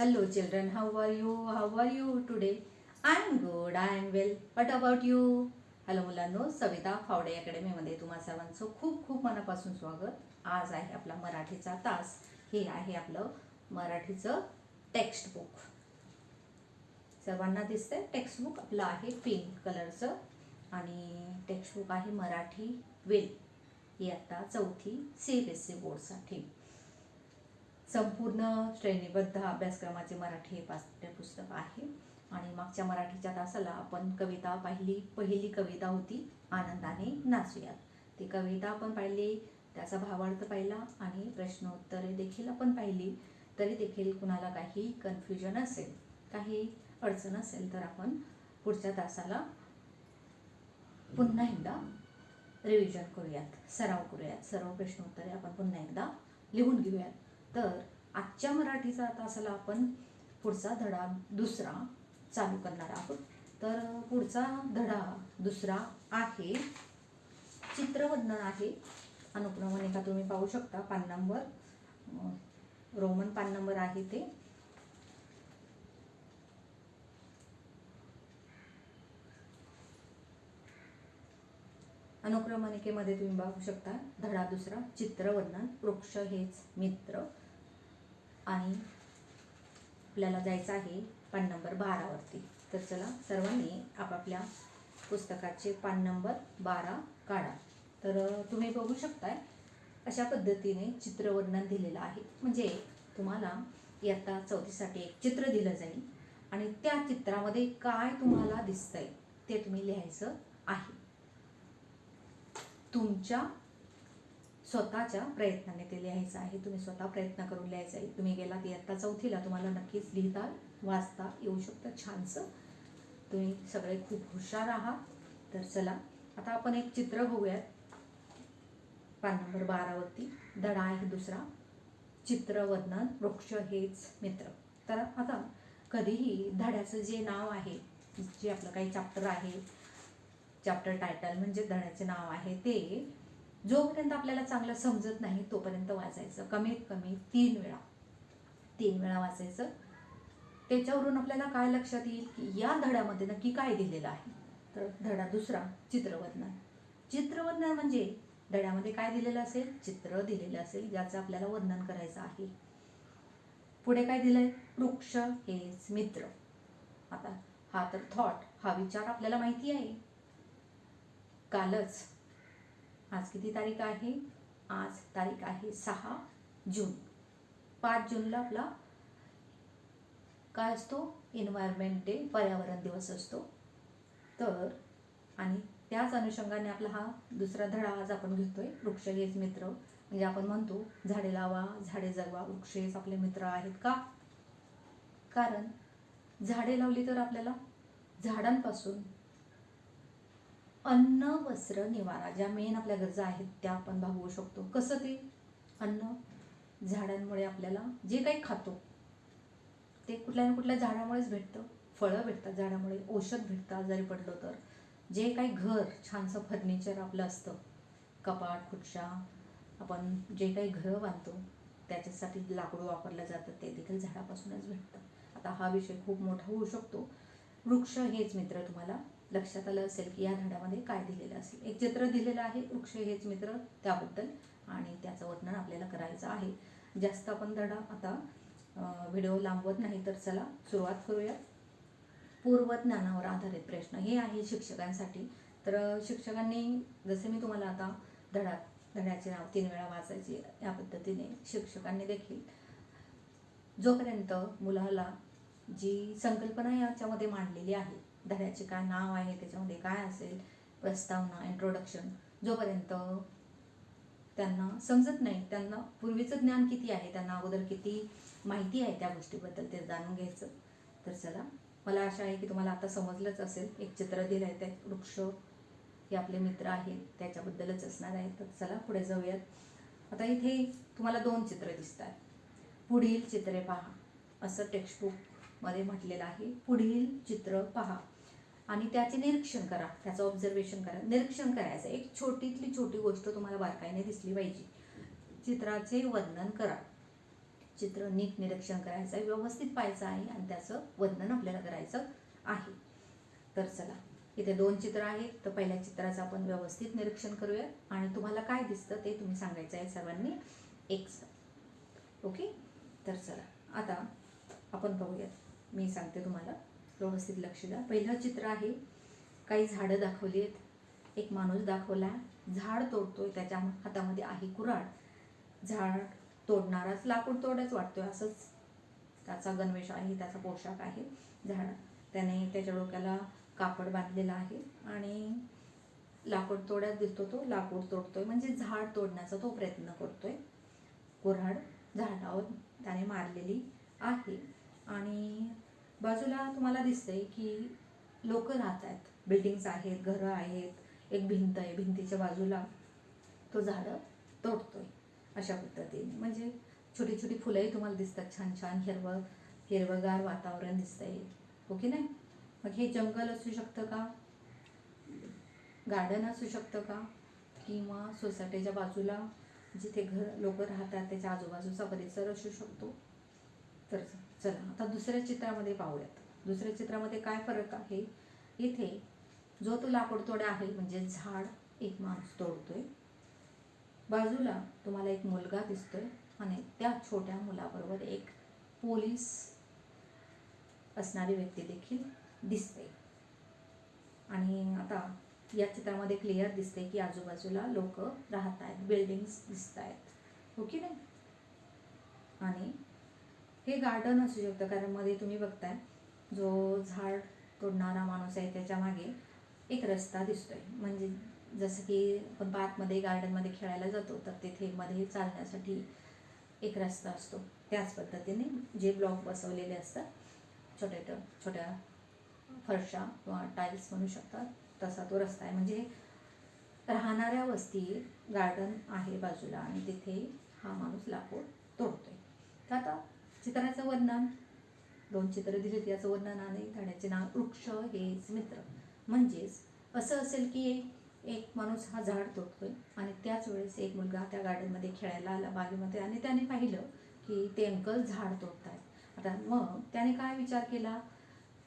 Hello children, how are you? How are you today? I'm good, I'm well. What about you? Hello मुलांनो. सविता फावडे अकॅडमीमध्ये तुम्हा सर्वांचं खूप खूप मनापासून स्वागत. आज आहे आपला मराठीचा तास. हे आहे आपलं मराठीचं टेक्स्टबुक सर्वांना दिसतंय? टेक्स्टबुक आपलं आहे पिंक कलरचं आणि टेक्स्टबुक आहे मराठी वेल ही आत्ता चौथी सी बी एस सी बोर्डसाठी संपूर्ण श्रेणीबद्ध अभ्यासक्रमाचे मराठी हे पाठ्यपुस्तक आहे. आणि मागच्या मराठीच्या तासाला आपण कविता पाहिली पहिली कविता होती आनंदाने नाचूयात. ती कविता आपण पाहिली त्याचा भावार्थ पाहिला आणि प्रश्नोत्तरे देखील आपण पाहिली. तरी देखील कुणाला काही कन्फ्युजन असेल काही अडचण असेल तर आपण पुढच्या तासाला पुन्हा एकदा रिव्हिजन करूयात सराव करूयात. सर्व प्रश्नोत्तरे आपण पुन्हा एकदा लिहून घेऊयात. तर आजच्या मराठीचा तासाला आपण पुढचा धडा दुसरा चालू करणार आहोत. तर पुढचा धडा दुसरा आहे चित्रवर्णन आहे. अनुक्रमणिका तुम्ही पाहू शकता पान नंबर. रोमन पान नंबर आहे ते. अनुक्रमणिकेमध्ये तुम्ही पाहू शकता धडा दुसरा चित्रवर्णन वृक्ष हेच मित्र. आणि आपल्याला जायचं आहे पान नंबर बारावरती तर चला सर्वांनी आपापल्या पुस्तकाचे पान नंबर बारा काढा. तर तुम्ही बघू शकताय अशा पद्धतीने चित्रवर्णन दिलेलं आहे. म्हणजे तुम्हाला इयत्ता चौथीसाठी एक चित्र दिलं जाईल आणि त्या चित्रामध्ये काय तुम्हाला दिसतंय ते तुम्ही लिहायचं आहे. तुमच्या स्वतःच्या प्रयत्नाने ते लिहायचं आहे. तुम्ही स्वतः प्रयत्न करून लिहायचं आहे. तुम्ही गेलात इयत्ता चौथीला तुम्हाला नक्कीच लिहिता वाचता येऊ शकतं छानसं. तुम्ही सगळे खूप हुशार आहात. तर चला आता आपण एक चित्र बघूयात. पान नंबर बारावरती धडा आहे दुसरा. चित्रवर्णन वृक्ष हेच मित्र. तर आता कधीही धड्याचं जे नाव आहे जे आपलं काही चॅप्टर आहे चॅप्टर टायटल म्हणजे धड्याचे नाव आहे ते जोपर्यंत आपल्याला चांगलं समजत नाही तोपर्यंत वाचायचं. कमीत कमी तीन वेळा. तीन वेळा वाचायचं. त्याच्यावरून आपल्याला काय लक्षात येईल की या धड्यामध्ये नक्की काय दिलेलं आहे? तर धडा दुसरा चित्रवर्णन. चित्रवर्णन म्हणजे धड्यामध्ये काय दिलेलं असेल? चित्र दिलेलं असेल ज्याचं आपल्याला वर्णन करायचं आहे. पुढे काय दिलंय? वृक्ष हेच मित्र. आता हा तर थॉट हा विचार आपल्याला माहिती आहे. कालच आज किती तारीख आहे? आज तारीख आहे सहा जून. पाच जूनला आपला काय असतो? एन्व्हायरमेंट डे पर्यावरण दिवस असतो. तर आणि त्याच अनुषंगाने आपला हा दुसरा धडा आज आपण घेतोय वृक्ष हेच मित्र. म्हणजे आपण म्हणतो झाडे लावा झाडे जगवा वृक्ष हेच आपले मित्र आहेत का? कारण झाडे लावली तर आपल्याला झाडांपासून अन्न वस्त्र निवारा ज्या मेन आपल्या गरजा आहेत त्या आपण भागवू शकतो. कसं ते? अन्न झाडांमुळे आपल्याला जे काही खातो ते कुठल्या ना कुठल्या झाडामुळेच भेटतं. फळं भेटतात झाडामुळे औषध भेटतं आजारी पडलो तर. जे काही घर छानसं फर्निचर आपलं असतं कपाट खुर्च्या आपण जे काही घरं बांधतो त्याच्यासाठी लाकूड वापरलं जातं ते देखील झाडापासूनच भेटतं आता हा विषय खूप मोठा होऊ शकतो. वृक्ष हेच मित्र तुम्हाला लक्षात आलं असेल की या धड्यामध्ये काय दिलेलं असेल. एक चित्र दिलेलं आहे वृक्ष हेच मित्र त्याबद्दल आणि त्याचं वर्णन आपल्याला करायचं आहे. जास्त आपण धडा आता व्हिडिओ लांबवत नाही तर चला सुरुवात करूया. पूर्वज्ञानावर आधारित प्रश्न. हे आहे शिक्षकांसाठी. तर शिक्षकांनी जसे मी तुम्हाला आता धडा धड्याचे नाव तीन वेळा वाचायचे या पद्धतीने शिक्षकांनी देखील जोपर्यंत मुलाला जी संकल्पना याच्यामध्ये मांडलेली आहे धड्याचे काय नाव आहे त्याच्यामध्ये काय असेल प्रस्तावना इंट्रोडक्शन जोपर्यंत त्यांना समजत नाही त्यांना पूर्वीचं ज्ञान किती आहे त्यांना अगोदर किती माहिती आहे त्या गोष्टीबद्दल ते जाणून घ्यायचं. तर चला मला आशा आहे की तुम्हाला आता समजलंच असेल. एक चित्र दिलं आहे त्यात वृक्ष हे आपले मित्र आहेत त्याच्याबद्दलच असणार आहे. तर चला पुढे जाऊयात. आता इथे तुम्हाला दोन चित्र दिसत आहेत पुढील चित्रे पहा. असं टेक्स्टबुकमध्ये म्हटलेलं आहे. पुढील चित्र पहा. आणि त्याचे निरीक्षण करा त्याचं ऑब्झर्वेशन करा. निरीक्षण करायचं. एक छोटीतली छोटी गोष्ट तुम्हाला बारकाईने दिसली पाहिजे. चित्राचे वर्णन करा. चित्र नीट निरीक्षण करायचं आहे व्यवस्थित पाहायचं आहे आणि त्याचं वर्णन आपल्याला करायचं आहे. तर चला इथे दोन चित्र आहेत. तर पहिल्या चित्राचं आपण व्यवस्थित निरीक्षण करूया आणि तुम्हाला काय दिसतं ते तुम्ही सांगायचं आहे सर्वांनी. एक ओके? तर चला आता आपण पाहूयात. मी सांगते तुम्हाला. व्यवस्थित लक्ष द्या. पहिलं चित्र आहे काही झाडं दाखवली आहेत एक माणूस दाखवला झाड तोडतोय त्याच्या हातामध्ये आहे कुऱ्हाड. झाड तोडणाराच लाकूड तोडच वाटतोय असंच त्याचा गणवेश आहे त्याचा पोशाख आहे. झाड त्याने त्याच्या डोक्याला कापड बांधलेलं आहे आणि लाकूड तोड्यात दिसतो तो लाकूड तोडतोय. म्हणजे झाड तोडण्याचा तो प्रयत्न करतोय. कुऱ्हाड झाडावर त्याने मारलेली आहे आणि बाजूला तुम्हाला दिसतंय की लोक राहत आहेत. बिल्डिंग्स आहेत घरं आहेत. एक भिंत आहे. भिंतीच्या बाजूला तो झाडं तोडतोय अशा पद्धतीने. म्हणजे छोटी छोटी फुलंही तुम्हाला दिसतात. छान छान हिरवं हिरवंगार वातावरण दिसतंय. हो ओके नाही? मग हे जंगल असू शकतं का? गार्डन असू शकतं का? किंवा सोसायटीच्या बाजूला जिथे घर लोक राहतात त्याच्या आजूबाजूचा परिसर असू शकतो. तर चला आता दुसऱ्या चित्रामध्ये पाहूयात. दुसऱ्या चित्रामध्ये काय फरक आहे? इथे जो तो लाकूडतोडा आहे म्हणजे झाड एक माणूस तोडतोय. बाजूला तुम्हाला एक मुलगा दिसतोय आणि त्या छोट्या मुलाबरोबर एक पोलीस असणारी व्यक्ती देखील दिसते. आणि आता या चित्रामध्ये क्लिअर दिसते की आजूबाजूला लोक राहत आहेत बिल्डिंग्स दिसत आहेत हो की नाही आणि हे गार्डन असू शकतं कारण मध्ये तुम्ही बघताय जो झाड तोडणारा माणूस आहे त्याच्यामागे एक रस्ता दिसतोय. म्हणजे जसं की आपण पार्कमध्ये गार्डनमध्ये खेळायला जातो तर तिथे मध्ये चालण्यासाठी एक रस्ता असतो. त्याच पद्धतीने जे ब्लॉक बसवलेले असतात छोट्या छोट्या फरशा किंवा टाईल्स म्हणू शकतात तसा तो रस्ता आहे. म्हणजे राहणाऱ्या वस्ती गार्डन आहे बाजूला आणि तिथे हा माणूस लाकूड तोडतोय. तर आता चित्राचं वर्णन. दोन चित्र दिलीत याचं वर्णन आणि झाडाचे नाव वृक्ष हेच मित्र. म्हणजेच असं असेल की एक माणूस हा झाड तोडतोय आणि त्याच वेळेस एक मुलगा त्या गार्डनमध्ये खेळायला आला बागेमध्ये आणि त्याने पाहिलं की ते अंकल झाड तोडतायत. आता मग त्याने काय विचार केला?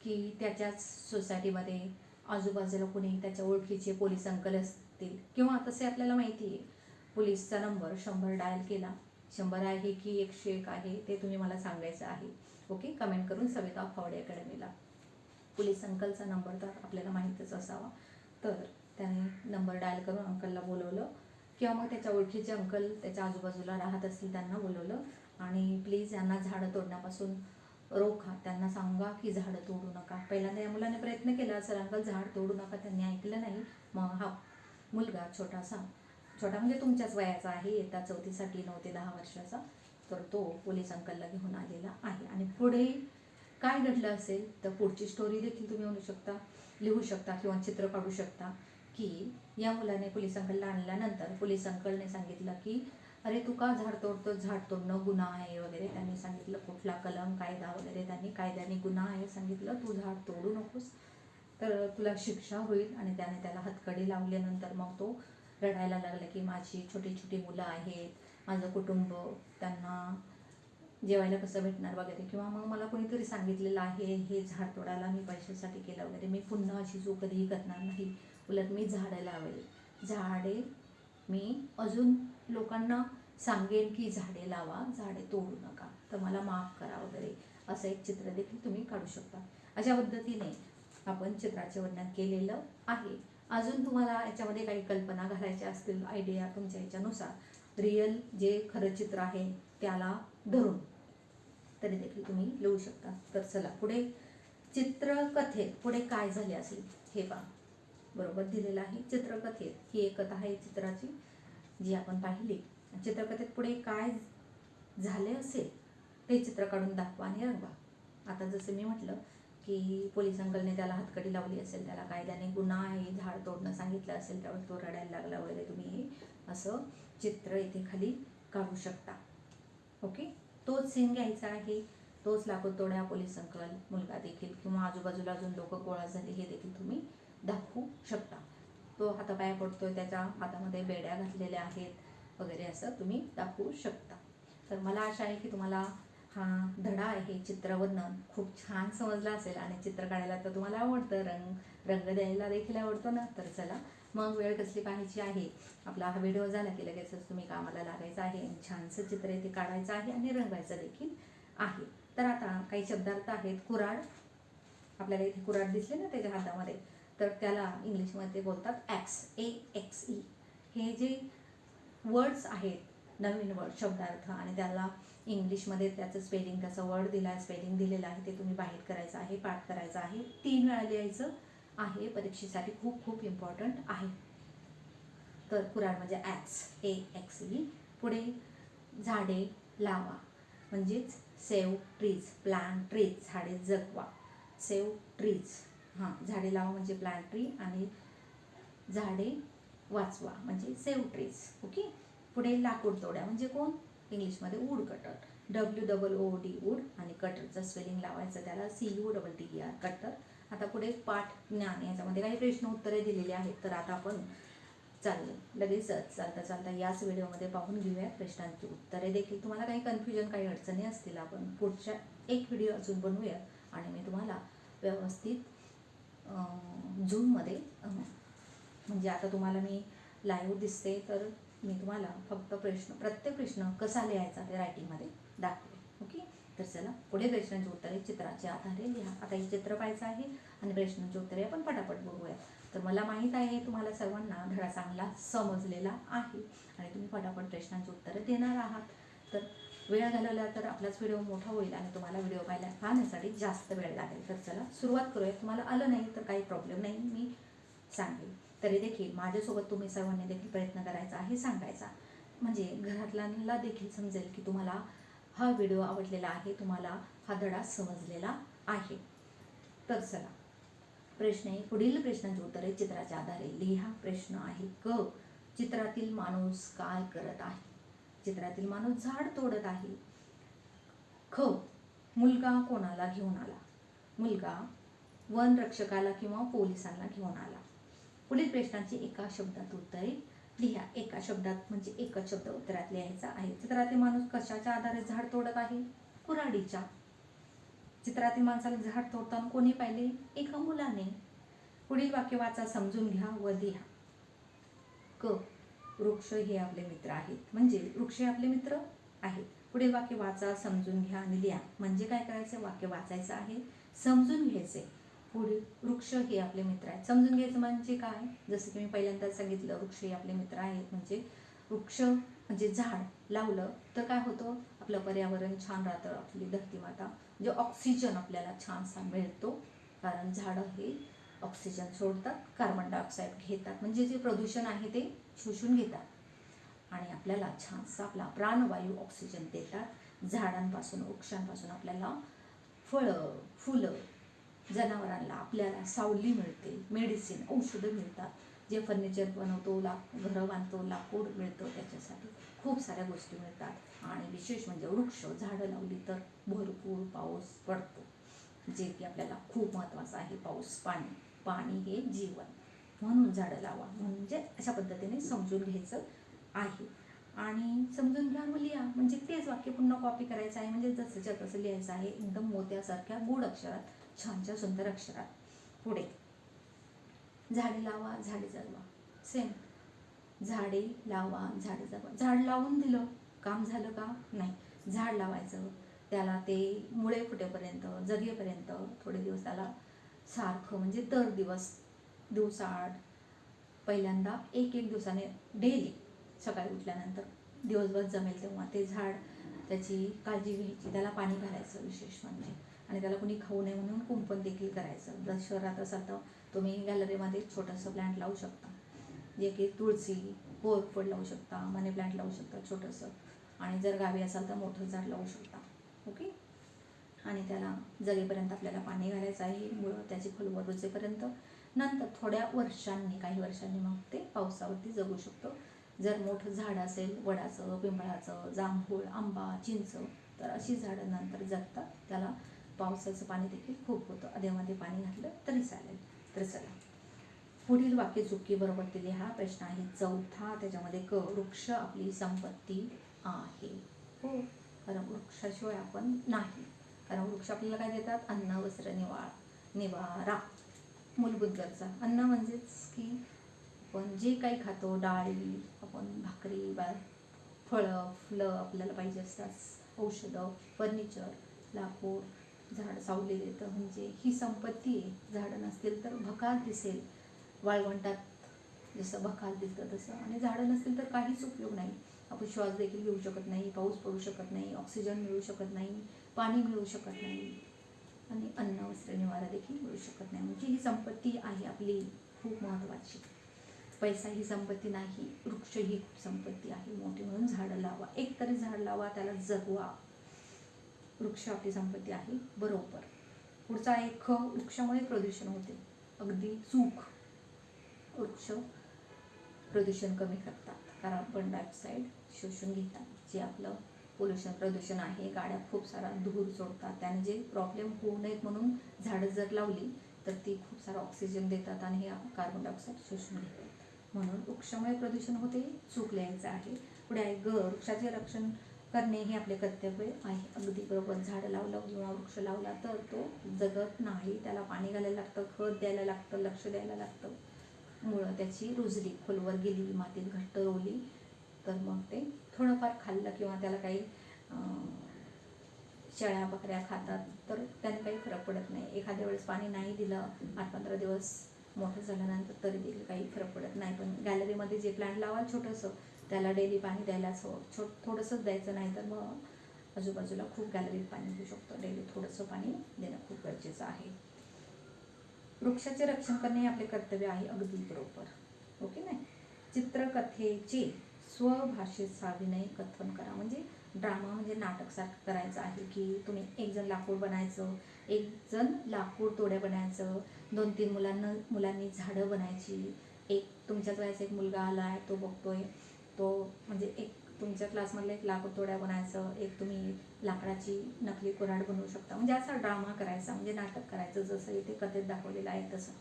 की त्याच्याच सोसायटीमध्ये आजूबाजूला कोणी त्याच्या ओळखीचे पोलीस अंकल असतील किंवा तसे आपल्याला माहिती आहे. पोलीसचा नंबर शंभर डायल केला. शंभर आहे की एकशे एक आहे ते तुम्ही मला सांगायचं आहे. ओके कमेंट करून सविता फावडे अकॅडमीला पोलीस अंकलचा नंबर तर आपल्याला माहीतच असावा. तर त्याने नंबर डायल करून अंकलला बोलवलं. किंवा मग त्याच्या ओळखीचे अंकल त्याच्या आजूबाजूला राहत असतील त्यांना बोलवलं. आणि प्लीज यांना झाडं तोडण्यापासून रोखा. त्यांना सांगा की झाडं तोडू नका. पहिल्यांदा या मुलाने प्रयत्न केला सर अंकल झाड तोडू नका. त्यांनी ऐकलं नाही. मग हा मुलगा छोटासा छोटा म्हणजे तुमच्याच वयाचा आहे येता चौथीसाठी नऊ ते दहा वर्षाचा तर तो पोलीस अंकलला घेऊन आलेला आहे. आणि पुढे काय घडलं असेल तर पुढची स्टोरी देखील तुम्ही म्हणू शकता लिहू शकता किंवा चित्र काढू शकता की या मुलाने पोलीस अंकलला आणल्यानंतर पोलीस अंकलने सांगितलं की अरे तू का झाड तोडतो झाड तोडणं गुन्हा आहे वगैरे त्यांनी सांगितलं. कुठला कलम कायदा वगैरे त्यांनी कायद्याने गुन्हा आहे सांगितलं. तू झाड तोडू नकोस तर तुला शिक्षा होईल. आणि त्याने त्याला हातकडी लावल्यानंतर मग तो रडायला लागलं की माझी छोटी छोटी मुलं आहेत माझं कुटुंब त्यांना जेवायला कसं भेटणार वगैरे. किंवा मग मला कोणीतरी सांगितलेलं आहे हे झाड तोडायला मी पैशासाठी केलं वगैरे. मी पुन्हा अशी चूक कधीही करणार नाही. उलट मी झाडं लावेल. झाडे मी अजून लोकांना सांगेन की झाडे लावा झाडे तोडू नका. तर मला माफ करा वगैरे. असं एक चित्र देखील तुम्ही काढू शकता. अशा पद्धतीने आपण चित्राचे वर्णन केलेलं आहे. अजून तुम्हाला याच्यामध्ये काही कल्पना घालायच्या असतील आयडिया तुमच्या याच्यानुसार रिअल जे खरं चित्र आहे त्याला धरून. तरी देखील तुम्ही लिहू शकता. तर चला पुढे चित्रकथेत पुढे काय झाले असेल हे पहा. बरोबर दिलेलं आहे चित्रकथेत. ही एक कथा आहे चित्राची जी आपण पाहिली. चित्रकथेत पुढे काय झाले असेल ते चित्र काढून दाखवा आणि रंगवा. आता जसं मी म्हटलं की पोलीस अंकलने त्याला हातकडी लावली असेल त्याला कायद्याने गुन्हा आहे झाड तोडणं सांगितलं असेल त्यावर तो रडायला लागला वगैरे तुम्ही हे असं चित्र इथे खाली काढू शकता. ओके? तोच सीन घ्यायचा आहे तोच लाकूड तोड्या पोलीस अंकल मुलगा देखील किंवा आजूबाजूला अजून लोक गोळा झाले हे देखील तुम्ही दाखवू शकता. तो हातापाया पडतोय त्याच्या हातामध्ये बेड्या घातलेल्या आहेत वगैरे असं तुम्ही दाखवू शकता. तर मला आशा आहे की तुम्हाला हा धडा आहे चित्रवर्णन खूप छान समजला असेल आणि चित्र काढायला तर तुम्हाला आवडतं. रंग रंग द्यायला देखील आवडतो ना? तर चला मग वेळ कसली पाहायची आहे? आपला हा व्हिडिओ झाला की लगेचच तुम्ही कामाला लागायचा आहे. आणि छानसं चित्र इथे काढायचं आहे आणि रंगवायचं देखील आहे. तर आता काही शब्दार्थ आहेत. कुराड. आपल्याला इथे कुराड दिसले ना त्याच्या हातामध्ये? तर त्याला इंग्लिशमध्ये बोलतात ॲक्स. ए एक्स ई. हे जे वर्ड्स आहेत नवीन वर्ड शब्दार्थ आणि त्याला इंग्लिशमध्ये त्याचं स्पेलिंग त्याचं वर्ड दिला आहे स्पेलिंग दिलेलं आहे ते तुम्ही बाहेर करायचं आहे पाठ करायचं आहे. तीन वेळा लिहायचं आहे. परीक्षेसाठी खूप खूप इम्पॉर्टंट आहे. तर कुराड म्हणजे ॲक्स ए एक्स ई. पुढे झाडे लावा. म्हणजेच सेव ट्रीज प्लांट ट्रीज झाडे जगवा. सेव ट्रीज हां झाडे लावा म्हणजे प्लांट ट्री आणि झाडे वाचवा म्हणजे सेव ट्रीज ओके? पुढे लाकूड तोड्या म्हणजे कोण? इंग्लिशमध्ये wood cutter W double O D wood आणि कटरचं स्पेलिंग लावायचं त्याला C U double T E R cutter आता पुढे पाठ ज्ञान याच्यामध्ये काही प्रश्न उत्तरे दिलेली आहेत तर आता आपण चाललं लगेचच चालता चालता याच व्हिडिओमध्ये पाहून घेऊया प्रश्नांची उत्तरे देखील. तुम्हाला काही कन्फ्युजन काही अडचणी असतील आपण पुढच्या एक व्हिडिओ अजून बनवूया. आणि मी तुम्हाला व्यवस्थित झूममध्ये म्हणजे आता तुम्हाला मी लाईव्ह दिसते तर मी तुम्हाला फक्त प्रश्न प्रत्येक प्रश्न कसा लिहायचा ते रायटिंगमध्ये दाखवेल ओके तर चला पुढे प्रश्नांची उत्तरे चित्राच्या आधारे लिहा. आता हे चित्र पाहायचं आहे आणि प्रश्नांची उत्तरे आपण पटापट बघूया तर मला माहीत आहे तुम्हाला सर्वांना धडा चांगला समजलेला आहे आणि तुम्ही पटापट प्रश्नांची उत्तरे देणार आहात. तर वेळ घालवला तर आपलाच व्हिडिओ मोठा होईल आणि तुम्हाला व्हिडिओ पाहायला पाहण्यासाठी जास्त वेळ लागेल. तर चला सुरुवात करूया तुम्हाला आलं नाही तर काही प्रॉब्लेम नाही मी सांगेल तरी देखील माझ्यासोबत तुम्ही सर्वांनी देखील प्रयत्न करायचा हे सांगायचा. म्हणजे घरातल्यांना देखील समजेल की तुम्हाला हा व्हिडिओ आवडलेला आहे तुम्हाला हा धडा समजलेला आहे. तर चला. प्रश्न आहे पुढील प्रश्नाची उत्तरे चित्राच्या आधारे. लिहा प्रश्न आहे क. चित्रातील माणूस काय करत आहे? चित्रातील माणूस झाड तोडत आहे. ख. मुलगा कोणाला घेऊन आला? मुलगा वन रक्षकाला किंवा पोलिसांना घेऊन आला? पुढील प्रश्नाची एका शब्दात उत्तरे लिहा. एका शब्दात म्हणजे एकच शब्द उत्तरात लिहायचा आहे. चित्रातील माणूस कशाच्या आधारे झाड तोडत आहे? कुऱ्हाडीच्या. चित्रातील माणसाला झाड तोडताना कोणी पाहिले? एका मुलाने. पुढील वाक्य वाचा समजून घ्या व लिहा. क. वृक्ष हे आपले मित्र आहेत. म्हणजे वृक्ष हे आपले मित्र आहेत. पुढील वाक्य वाचा समजून घ्या आणि लिहा. म्हणजे काय करायचं? वाक्य वाचायचं आहे. समजून घ्यायचे पुढे वृक्ष हे आपले मित्र आहेत. समजून घ्यायचं म्हणजे काय? जसं की मी पहिल्यांदा सांगितलं वृक्ष हे आपले मित्र आहेत. म्हणजे वृक्ष म्हणजे झाड लावलं तर काय होतं? आपलं पर्यावरण छान राहतं आपली धरती माता म्हणजे ऑक्सिजन आपल्याला छानसा मिळतो. कारण झाडं हे ऑक्सिजन सोडतात कार्बन डायऑक्साईड घेतात. म्हणजे जे प्रदूषण आहे ते शोषून घेतात. आणि आपल्याला छानसा आपला प्राणवायू ऑक्सिजन देतात. झाडांपासून वृक्षांपासून आपल्याला फळं फुलं जनावरांना आपल्याला सावली मिळते मेडिसिन औषधं मिळतात. जे फर्निचर बनवतो लाक घरं बांधतो लाकूड मिळतं त्याच्यासाठी. खूप साऱ्या गोष्टी मिळतात. आणि विशेष म्हणजे वृक्ष झाडं लावली तर भरपूर पाऊस पडतो. जे की आपल्याला खूप महत्त्वाचं आहे पाऊस पाणी. पाणी हे जीवन. म्हणून झाडं लावा. म्हणजे अशा पद्धतीने समजून घ्यायचं आहे. आणि समजून घ्या मग लिहा म्हणजे तेच वाक्य पुन्हा कॉपी करायचं आहे. म्हणजे जसंच्या तसं लिहायचं आहे एकदम मोत्यासारख्या गोड अक्षरात छानच्या सुंदर अक्षरात. पुढे. झाडे लावा झाडे जगवा. सेम. झाडे लावा झाडे जगवा. झाड लावून दिलं काम झालं का? नाही. झाड लावायचं. त्याला ते मुळे फुटेपर्यंत जगेपर्यंत थोडे दिवस त्याला सारखं म्हणजे दर दिवस दिवसाआड पहिल्यांदा एक एक दिवसाने डेली सकाळी उठल्यानंतर दिवसभर जमेल तेव्हा ते झाड त्याची काळजी घ्यायची. त्याला पाणी घालायचं विशेष म्हणजे. आणि त्याला कुणी खाऊ नये म्हणून कुंपण देखील करायचं. जर शहरात असाल तर तुम्ही गॅलरीमध्ये छोटंसं प्लॅन्ट लावू शकता. जे की तुळशी कोरफड लावू शकता मनी प्लॅन्ट लावू शकता छोटंसं. आणि जर गावी असाल तर मोठं झाड लावू शकता. ओके आणि त्याला जगेपर्यंत आपल्याला पाणी घालायचं आहे. मुळं त्याची खोलवर रुजेपर्यंत. नंतर थोड्या वर्षांनी काही वर्षांनी मग ते पावसावरती जगू शकतो. जर मोठं झाड असेल वडाचं पिंपळाचं जांभूळ आंबा चिंच तर अशी झाडं नंतर जगतात. त्याला पावसाचं पाणी देखील खूप होतं. अधेमध्ये पाणी घातलं तरी चालेल. तर चला. पुढील वाक्य चुकी बरोबर दिली हा प्रश्न आहे. चौथा त्याच्यामध्ये क वृक्ष आपली संपत्ती आहे. हो. कारण वृक्षाशिवाय आपण नाही. कारण वृक्ष आपल्याला काय देतात? अन्न वस्त्र निवाळ निवारा. मूलभूत गरजा. अन्न म्हणजेच की आपण जे काही खातो डाळी आपण भाकरी बा फळं फुलं आपल्याला पाहिजे असतात. औषधं फर्निचर लाकूड झाड सावलेले देतं म्हणजे ही संपत्ती आहे. झाडं नसतील तर भकाल दिसेल. वाळवंटात जसं भकाल दिसतं तसं. आणि झाडं नसतील तर काहीच उपयोग नाही. आपण श्वास देखील घेऊ शकत नाही पाऊस पडू शकत नाही ऑक्सिजन मिळू शकत नाही पाणी मिळू शकत नाही आणि अन्न वस्त्र निवारा देखील मिळू शकत नाही. म्हणजे ही संपत्ती आहे आपली. खूप महत्त्वाची पैसा ही संपत्ती नाही. वृक्ष ही खूप संपत्ती आहे. मोठी म्हणून झाडं लावा. एक तरी झाड लावा त्याला जगवा. वृक्ष आपली संपत्ती आहे. बरोबर. पुढचा आहे ख वृक्षामुळे प्रदूषण होते. अगदी चूक वृक्ष प्रदूषण कमी करतात. कार्बन डायऑक्साईड शोषून घेतात. जे आपलं पोल्युशन प्रदूषण आहे गाड्या खूप सारा धूर सोडतात. त्याने जे प्रॉब्लेम होऊ नयेत म्हणून झाडं जर लावली तर ती खूप सारा ऑक्सिजन देतात आणि हे कार्बन डायऑक्साईड शोषून घेतात. म्हणून वृक्षामुळे प्रदूषण होते. चूक लिहायचं आहे. पुढे आहे ग वृक्षाचे रक्षण करणे हे आपले कर्तव्य आहे. अगदी बरोबर झाडं लावलं किंवा वृक्ष लावला तर तो जगत नाही. त्याला पाणी घालायला लागतं खत द्यायला लागतं लक्ष द्यायला लागतं. मुळं त्याची रुजली खोलवर गेली मातीत घट्ट रोवली तर मग ते थोडंफार खाल्लं किंवा त्याला काही शेळ्या बकऱ्या खातात तर त्याने काही फरक पडत नाही. एखाद्या वेळेस पाणी नाही दिलं आठ पंधरा दिवस मोठं झाल्यानंतर तरी देखील काही फरक पडत नाही. पण गॅलरीमध्ये जे प्लांट लावाल छोटंसं त्याला डेली पाणी द्यायलाच हवं छो थोडंसंच द्यायचं नाही तर मग आजूबाजूला खूप गॅलरीत पाणी देऊ शकतो. डेली थोडंसं पाणी देणं खूप गरजेचं आहे. वृक्षाचे रक्षण करणे हे आपले कर्तव्य आहे अगदी बरोबर. ओके नाही चित्रकथेचे स्वभाषेत साविनय कथन करा. म्हणजे ड्रामा म्हणजे नाटकसारखं करायचं आहे की तुम्ही एक जण लाकूड बनायचं एक जण लाकूड तोड्या बनायचं दोन तीन मुलांना मुलांनी झाडं बनायची एक तुमच्याच वयाचा एक मुलगा आला आहे तो बघतोय. तो म्हणजे एक तुमच्या क्लासमधलं एक लाकूड तोड्या बनायचं एक तुम्ही लाकडाची नकली कुऱ्हाड बनवू शकता. म्हणजे असा ड्रामा करायचा म्हणजे नाटक करायचं जसं इथे कथेत दाखवलेलं आहे तसं.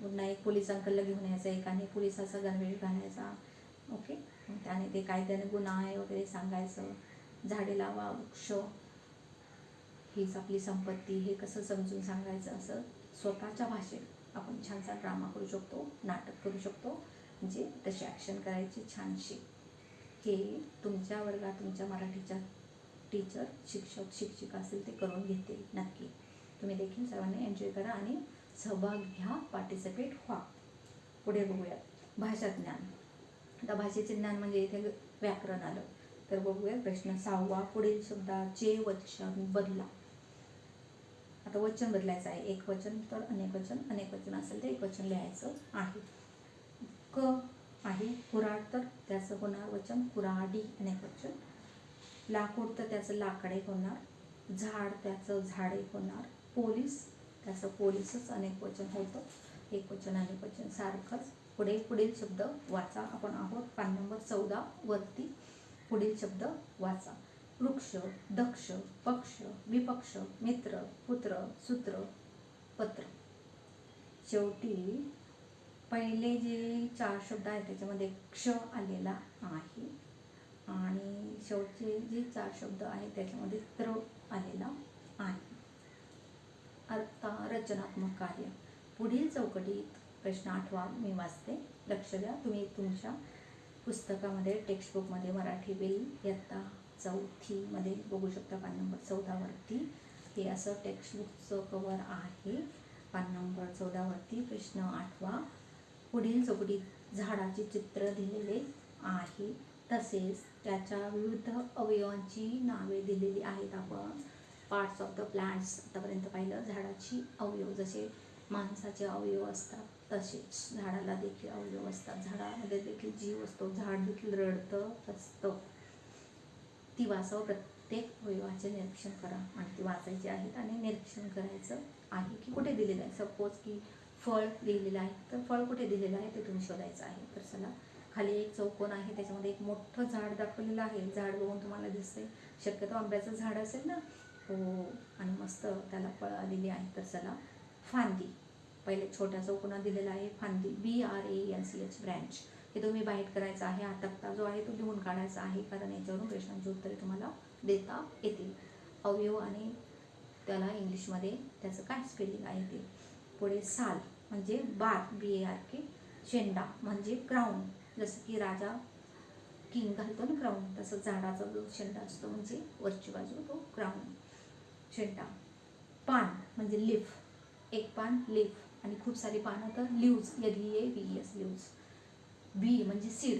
पुन्हा एक पोलीस अंकलला घेऊन यायचं एकाने पोलिसाचा गणवेश घालायचा. ओके त्याने ते काय त्याने गुन्हा आहे वगैरे सांगायचं. झाडे लावा वृक्ष. हीच आपली संपत्ती हे कसं समजून सांगायचं असं स्वतःच्या भाषेत आपण छानसा ड्रामा करू शकतो नाटक करू शकतो. म्हणजे तशी ॲक्शन करायची छानशी. हे तुमच्या वर्गात तुमच्या मराठीच्या टीचर शिक्षक शिक्षिका असेल ते करून घेतील नक्की. तुम्ही देखील सर्वांनी एन्जॉय करा आणि सहभाग घ्या पार्टिसिपेट व्हा. पुढे बघूयात भाषा ज्ञान. आता भाषेचे ज्ञान म्हणजे इथे व्याकरण आलं. तर बघूया प्रश्न सहावा. पुढील शब्दाचे वचन बदला. आता वचन बदलायचं आहे. एक वचन तर अनेक वचन अनेक वचन असेल तर एक वचन लिहायचं आहे. क आहे. कुऱ्हाड तर त्याचं होणार वचन. कुऱ्हाडी अनेक वचन. लाकूड तर त्याचं लाकडे होणार. झाड त्याचं झाडे होणार. पोलीस त्याचं पोलीसच अनेक वचन होतं. एक वचन अनेक वचन सारखंच. पुढे पुढील शब्द वाचा. आपण आहोत पान नंबर चौदा वरती. पुढील शब्द वाचा. वृक्ष दक्ष पक्ष विपक्ष मित्र पुत्र सूत्र पत्र. शेवटी पहिले जे चार शब्द आहेत त्याच्यामध्ये क्ष आलेला आहे. आणि शेवटचे जे चार शब्द आहेत त्याच्यामध्ये त्र आलेला आहे. आता रचनात्मक कार्य. पुढील चौकटीत प्रश्न आठवा. मी वाचते. लक्ष द्या. तुम्ही तुमच्या पुस्तकामध्ये टेक्स्टबुकमध्ये मराठी बिल इयत्ता चौथीमध्ये बघू शकता. पान नंबर चौदावरती. हे असं टेक्स्टबुकचं कवर आहे. पान नंबर चौदावरती प्रश्न आठवा. पुढील चौकटीत झाडाचे चित्र दिलेले आहे. तसेच त्याच्या विविध अवयवांची नावे दिलेली आहेत. आपण पार्ट्स ऑफ द प्लांट्स आतापर्यंत पाहिलं. झाडाची अवयव जसे माणसाचे अवयव असतात तसेच झाडाला देखील अवयव असतात. झाडामध्ये देखील जीव असतो. झाड देखील रडतं असतं. ती वाचव प्रत्येक अवयवाचे निरीक्षण करा. आणि ती वाचायची आहेत आणि निरीक्षण करायचं आहे की कुठे दिलेलं आहे. सपोज की फळ लिहिलेलं आहे. तर फळ कुठे दिलेलं आहे ते तुम्ही शोधायचं आहे. तर चला खाली एक चौकोन आहे. त्याच्यामध्ये एक मोठं झाड दाखवलेलं आहे. झाड बघून तुम्हाला दिसते शक्यतो आंब्याचं झाड असेल ना? हो आणि मस्त त्याला फळं आलेली आहे. तर चला फांदी. पहिले छोट्या चौकोनात दिलेला आहे. फांदी. B R A N C H branch हे तुम्ही बाईट करायचं आहे. हा तक्ता जो आहे तो लिहून काढायचा आहे. कारण याच्यावरून प्रश्नांची उत्तरे तुम्हाला देता येतील. अवयव आणि त्याला इंग्लिशमध्ये त्याचं काय स्पेलिंग आहे ते? पुढे साल. म्हणजे बार बी ए आर के शेंडा म्हणजे क्राऊन जसं की राजा किंग घालतो ना क्राऊन तसं झाडाचा जो शेंडा असतो म्हणजे वरची बाजू तो क्राऊन शेंडा. पान म्हणजे लिफ एक पान लिफ आणि खूप सारी पानं तर leaves L A V S leaves बी म्हणजे सीड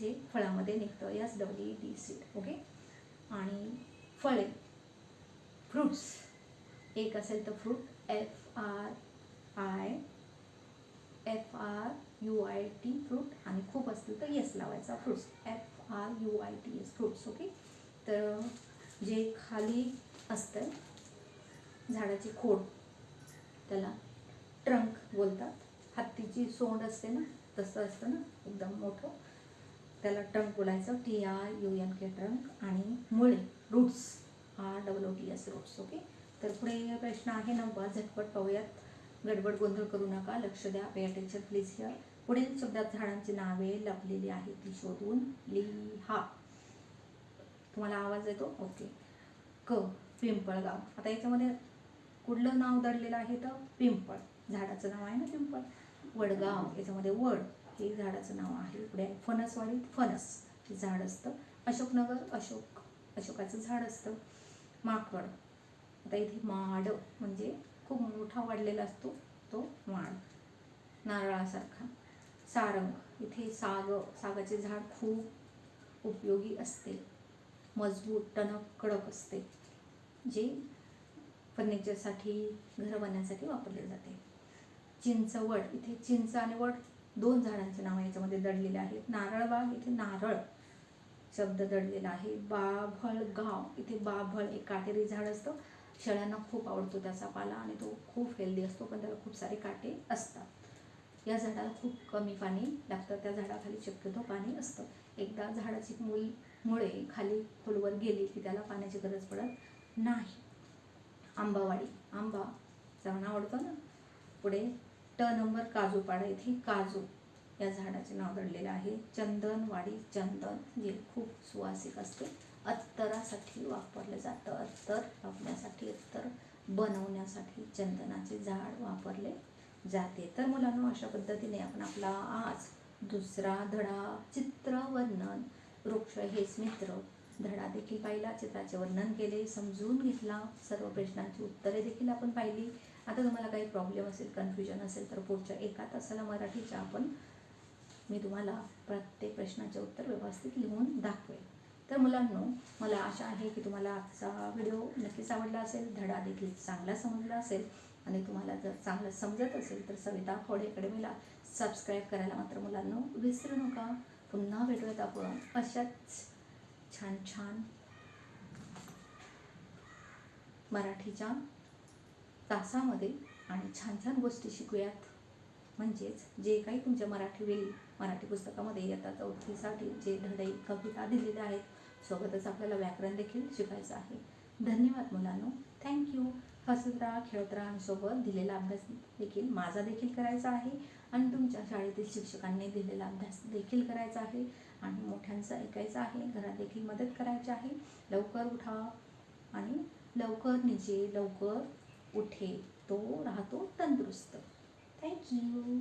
जे फळामध्ये निघतं. S W D seed okay आणि फळे. फ्रुट्स एक असेल तर fruit F R I F R U I T fruit आणि खूप असतील तर येस लावायचा fruits F R U I T S fruits okay तर जे खाली असतं झाडाची खोड त्याला ट्रंक बोलतात. हत्तीची सोंड असते ना तसं असतं ना एकदम मोठं. त्याला ट्रंक बोलायचं T R U N K trunk आणि मुळे roots R double T S roots okay तर पुढे प्रश्न आहे नववा झटपट पाहूयात. गडबड गोंधळ करू नका. लक्ष द्या. पे अटेन्शन प्लीज हिअर पुढील शब्दात झाडांची नावे लपलेली आहेत. ती शोधून लिहा. तुम्हाला आवाज येतो? ओके क. पिंपळगाव. आता याच्यामध्ये कुठलं नाव दडलेलं आहे तर? पिंपळ. झाडाचं नाव आहे ना पिंपळ? वडगाव. याच्यामध्ये वड हे झाडाचं नाव आहे. पुढे फणसवाडीत फणस. हे झाड असतं. अशोकनगर अशोक. अशोकाचं झाड असतं. माकड. आता इथे माड म्हणजे खूप मोठा वाढलेला असतो तो वाण नारळासारखा. सारंग. इथे साग सागाचे झाड खूप उपयोगी असते. मजबूत टणक कडक असते. जे फर्निचरसाठी घर बनण्यासाठी वापरले जाते. चिंचवड. इथे चिंच आणि वड दोन झाडांचे नाव याच्यामध्ये दडलेले आहेत. नारळबाग इथे नारळ शब्द दडलेला आहे. बाभळ गाव इथे बाभळ एक काटेरी झाड असतं. शेळ्यांना खूप आवडतो त्याचा पाला आणि तो खूप हेल्दी असतो पण त्याला खूप सारे काटे असतात. या झाडाला खूप कमी पाणी लागतं त्या झाडाखाली शक्यतो पाणी असतं. एकदा झाडाची मूल मुळे खाली खोलवर गेली की त्याला पाण्याची गरज पडत नाही. आंबावाडी आंबा चांगला आवडतो ना? पुढे ट नंबर काजूपाडा येथे काजू या झाडाचे नाव दडलेलं आहे. चंदनवाडी चंदन जे खूप सुवासिक असते. अत्तरासाठी वापरलं जातं. अत्तर लावण्यासाठी अत्तर बनवण्यासाठी चंदनाचे झाड वापरले जाते. तर मुलांना अशा पद्धतीने आपण आपला आज दुसरा धडा चित्र वर्णन वृक्ष हेच मित्र धडा देखील पाहिला. चित्राचे वर्णन केले समजून घेतला सर्व प्रश्नांची उत्तरे देखील आपण पाहिली. आता तुम्हाला काही प्रॉब्लेम असेल कन्फ्युजन असेल तर पुढच्या एका तासाला मराठीच्या आपण मी तुम्हाला प्रत्येक प्रश्नाचे उत्तर व्यवस्थित लिहून दाखवेल तर मुलांनो मला आशा आहे की तुम्हाला आजचा व्हिडिओ नक्कीच आवडला असेल धडा देखील चांगला समजला असेल आणि तुम्हाला जर चांगलं समजत असेल तर सविता खोडे अकॅडमीला सबस्क्राईब करायला मात्र मुलांनो विसरू नका. पुन्हा भेटूयात आपण. अशाच छान छान मराठीच्या तासामध्ये आणि छान छान गोष्टी शिकूयात. म्हणजेच जे काही तुमच्या मराठी वेळी मराठी पुस्तकामध्ये येतात चौथीसाठी जे धडे कविता दिलेले आहेत सोबतच आपल्याला व्याकरण देखील शिकायचं आहे. धन्यवाद मुलांनो. थँक्यू हसत राहा खेळत राहा सोबत दिलेला अभ्यास देखील माझा देखील करायचा आहे आणि तुमच्या शाळेतील शिक्षकांनी दिलेला अभ्यास देखील करायचा आहे आणि मोठ्यांचं ऐकायचं आहे. घरात देखील मदत करायची आहे. लवकर उठा आणि लवकर निजे लवकर उठे. तो राहतो तंदुरुस्त. थँक्यू